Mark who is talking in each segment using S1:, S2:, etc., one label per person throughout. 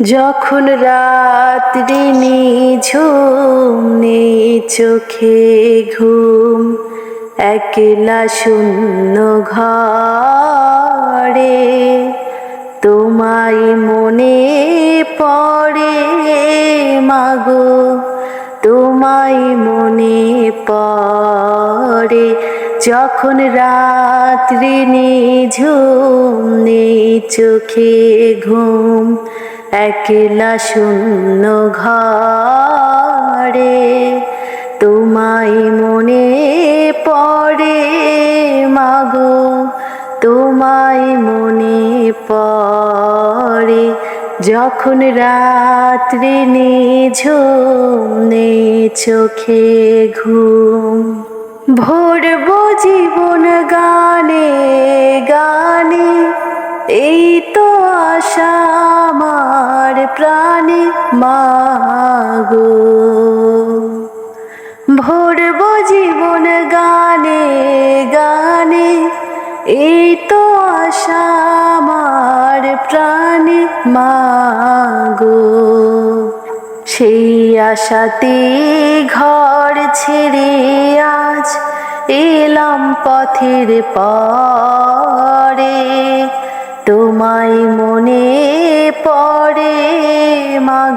S1: যখন রাত্রি নিঝুম নেই চোখে ঘুম, একলা শূন্য ঘরে তোমায় মনে পড়ে মাগো, তোমায় মনে পড়ে। যখন রাত্রি নিঝুম নেই চোখে ঘুম একলা শূন্য ঘরে, তোমায় মনে পড়ে মাগো, তোমায় মনে পড়ে। যখন রাত্রি নিঝুম চোখে ঘুম ভরবো জীবন গানে প্রাণে মাগো। ভরবো জীবন গানে গানে, এই তো আশা আমার প্রাণে মাগো। সেই আশাতে ঘর ছেড়ে আজ এলাম পথের পরে, তোমায় মনে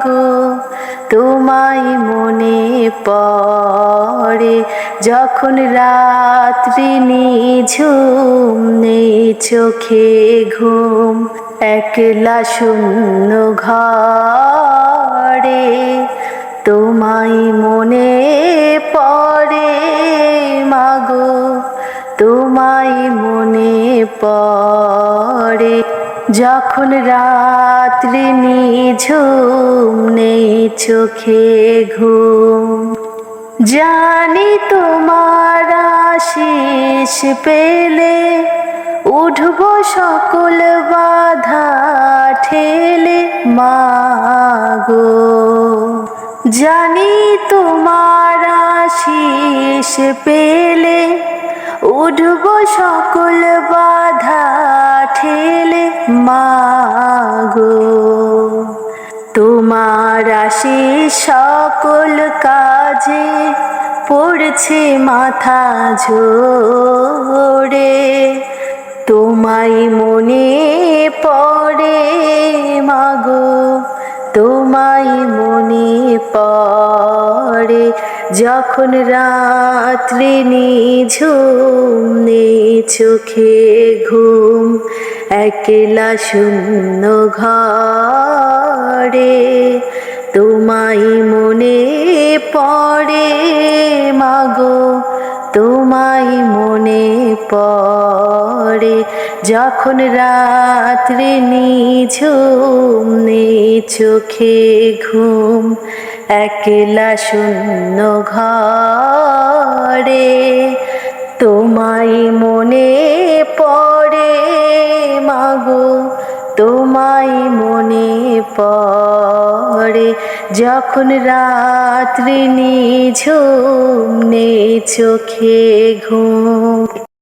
S1: মাগো তোমায় মনে পড়ে যখন রাত্রি নিঝুম নেই চোখে ঘুম, একলা শূন্য ঘরে তোমায় মনে পড়ে মাগো তোমায় মনে পড়ে যখন রাত্রি নিঝুম নেই চোখে ঘুম, জানি তোমার আশিস পেলে উঠব সকল বাধা ঠেলে মাগো জানি তোমার আশিস পেলে উঠব সকল বাধা ঠেলে মাগো, তোমার আশিস সকল কাজে পড়ছে মাথা ঝোরে, তোমায় মনে পড়ে মাগো, তোমায় মনে পড়ে যখন রাত্রি নিঝুম নে চোখে ঘুম একলা শূন্য ঘরে তোমাই মনে পড়ে মাগো তোমাই মনে পড়ে। যখন রাত্রি নিঝুম চোখে ঘুম, একলা শূন্য ঘরে তোমাই মনে পড়ে মাগো তোমায় মনে পড়ে। যখন রাত্রি নিঝুম নে চোখে ঘুম।